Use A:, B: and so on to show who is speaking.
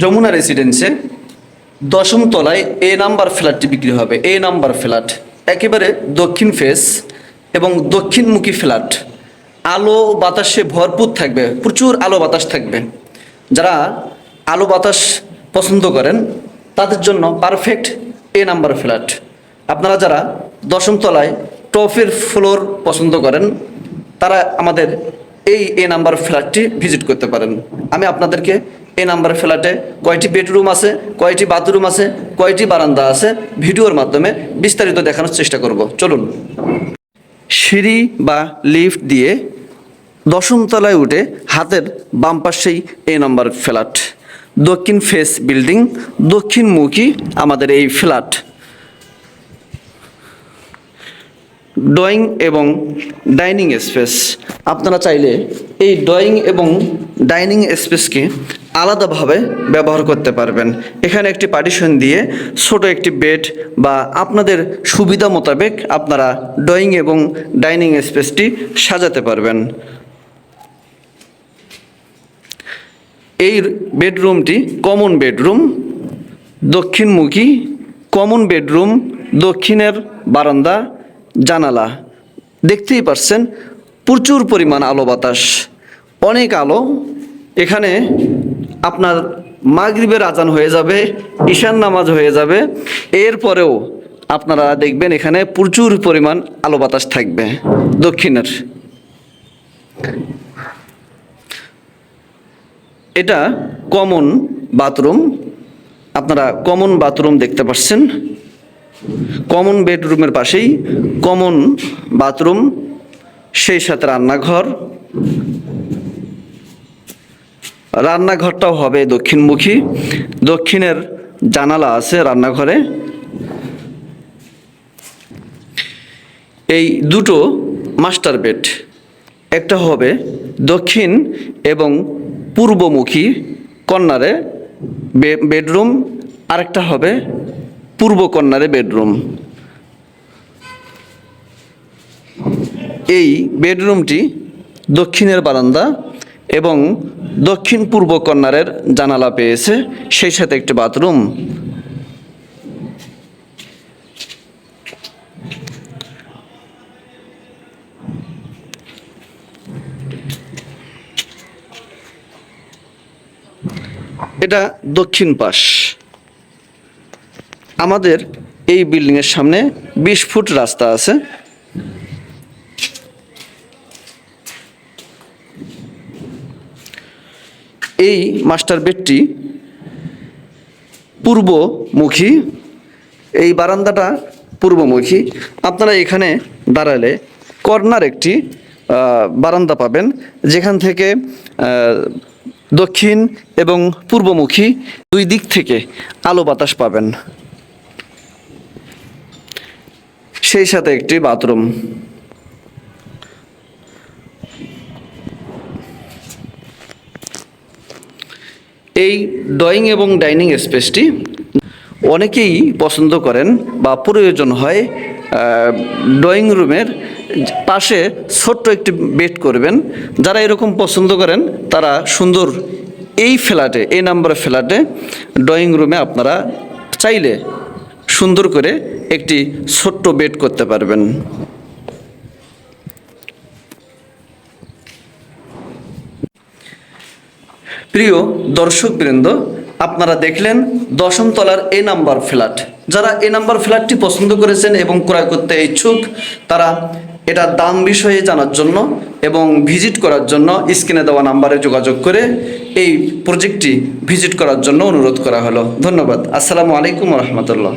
A: যমুনা রেসিডেন্সে দশম তলায় এ নাম্বার ফ্ল্যাটটি বিক্রি হবে। এ নাম্বার ফ্ল্যাট একেবারে দক্ষিণ ফেস এবং দক্ষিণমুখী ফ্ল্যাট আলো বাতাসে ভরপুর থাকবে, প্রচুর আলো বাতাস থাকবে। যারা আলো বাতাস পছন্দ করেন, তাদের জন্য পারফেক্ট এ নাম্বার ফ্ল্যাট আপনারা যারা দশম তলায় টপের ফ্লোর পছন্দ করেন, তারা আমাদের এই এ নাম্বার ফ্ল্যাটটি ভিজিট করতে পারেন। আমি আপনাদেরকে এ নাম্বার ফ্ল্যাটে কয়টি বেডরুম আছে, কয়টি বাথরুম আছে, কয়টি বারান্দা আছে, ভিডিওর মাধ্যমে বিস্তারিত দেখানোর চেষ্টা করব। চলুন। সিঁড়ি বা লিফট দিয়ে দশম তলায় উঠে হাতের বাম পাশেই এ নাম্বার ফ্ল্যাট। দক্ষিণ ফেস বিল্ডিং, দক্ষিণমুখী আমাদের এই ফ্ল্যাট। ড্রয়িং এবং ডাইনিং স্পেস। আপনারা চাইলে এই ড্রয়িং এবং ডাইনিং স্পেসকে আলাদাভাবে ব্যবহার করতে পারবেন। এখানে একটি পার্টিশন দিয়ে ছোট একটি বেড বা আপনাদের সুবিধা মোতাবেক আপনারা ড্রয়িং এবং ডাইনিং স্পেসটি সাজাতে পারবেন। এই বেডরুমটি কমন বেডরুম দক্ষিণমুখী কমন বেডরুম দক্ষিণের বারান্দা, জানালা। দেখতেই পারছেন, প্রচুর পরিমাণ আলো বাতাস। অনেক আলো। এখানে আপনার মাগরিবের আজান হয়ে যাবে, ঈশান নামাজ হয়ে যাবে। এরপরেও আপনারা দেখবেন এখানে প্রচুর পরিমাণ আলো বাতাস থাকবে দক্ষিণের। এটা কমন বাথরুম আপনারা কমন বাথরুম দেখতে পাচ্ছেন। কমন বেডরুমের পাশেই কমন বাথরুম সেই সাথে রান্নাঘর। রান্নাঘরটাও হবে দক্ষিণমুখী। দক্ষিণের জানালা আছে রান্নাঘরে। এই দুটো মাস্টার বেড, একটা হবে দক্ষিণ এবং পূর্বমুখী কর্নারে বেডরুম, আরেকটা হবে পূর্ব কর্নারে বেডরুম। এই বেডরুমটি দক্ষিণের বারান্দা এবং দক্ষিণ পূর্ব কর্নারের জানালা পেয়েছে। সেই সাথে একটি বাথরুম। এটা দক্ষিণ পাশ। আমাদের এই বিল্ডিংয়ের সামনে বিশ ফুট রাস্তা আছে। এই মাস্টার বেডটি পূর্বমুখী, এই বারান্দাটা পূর্বমুখী। আপনারা এখানে দাঁড়ালে কর্নার একটি বারান্দা পাবেন, যেখান থেকে দক্ষিণ এবং পূর্বমুখী দুই দিক থেকে আলো বাতাস পাবেন। সেই সাথে একটি বাথরুম। এই ড্রয়িং এবং ডাইনিং স্পেসটি অনেকেই পছন্দ করেন বা প্রয়োজন হয় ড্রয়িং রুমের পাশে ছোট্ট একটি বেড করবেন। যারা এরকম পছন্দ করেন, তারা সুন্দর এই ফ্ল্যাটে এই নাম্বারের ফ্ল্যাটে ড্রয়িং রুমে আপনারা চাইলে সুন্দর করে একটি ছোট্ট বেড করতে পারবেন। প্রিয় দর্শকবৃন্দ আপনারা দেখলেন দশম তলার এ নাম্বার ফ্ল্যাট। যারা এ নাম্বার ফ্ল্যাটটি পছন্দ করেছেন এবং ক্রয় করতে ইচ্ছুক, তারা এটা দাম বিষয়ে জানার জন্য এবং ভিজিট করার জন্য স্ক্রিনে দেওয়া নাম্বারে যোগাযোগ করে এই প্রজেক্টটি ভিজিট করার জন্য অনুরোধ করা হলো। ধন্যবাদ। আসসালামু আলাইকুম রহমতুল্লাহ।